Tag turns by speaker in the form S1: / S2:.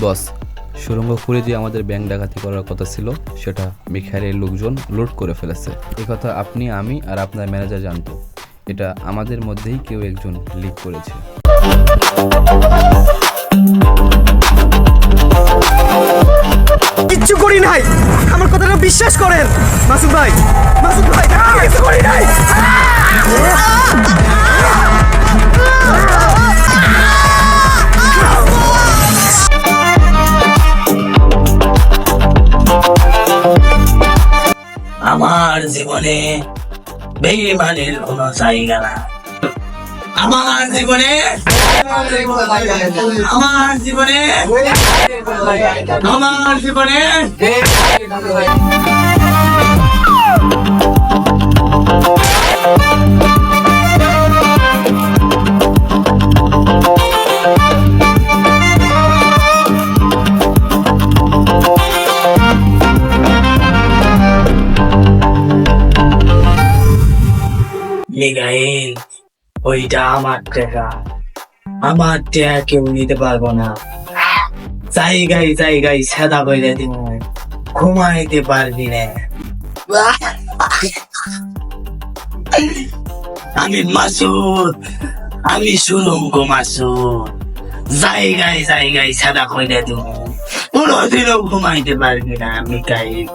S1: বস, সুরঙ্গ খুঁড়ে যে আমাদের ব্যাংক ডাকাতি করার কথা ছিল, সেটা মিখাইলের লোকজন লুট করে ফেলেছে। কথা আপনি, আমি আর আপনার ম্যানেজার জানতো। এটা আমাদের মধ্যেই কেউ একজন লিক করেছে।
S2: কিচ্ছু করি নাই। আমার কথাটা বিশ্বাস করেন। মাসুদ ভাই মাসুদ ভাই কিছু করি নাই।
S3: আমার জীবনে বেইমানের কোনো জায়গা না। আমার জীবনে আমার জীবনে আমার জীবনে মিগাইল ওইটা আমার টাকা। আমার টাকা কেউ নিতে পারব না। জায়গায় জায়গায় সাদা করে দিব ঘুমাইতে পারবি না। আমি মাসুদ, আমি সুরঙ্গ মাসুদ। জায়গায় জায়গায় সাদা করে দিব কোনোদিনও ঘুমাইতে পারবি না মিকাইল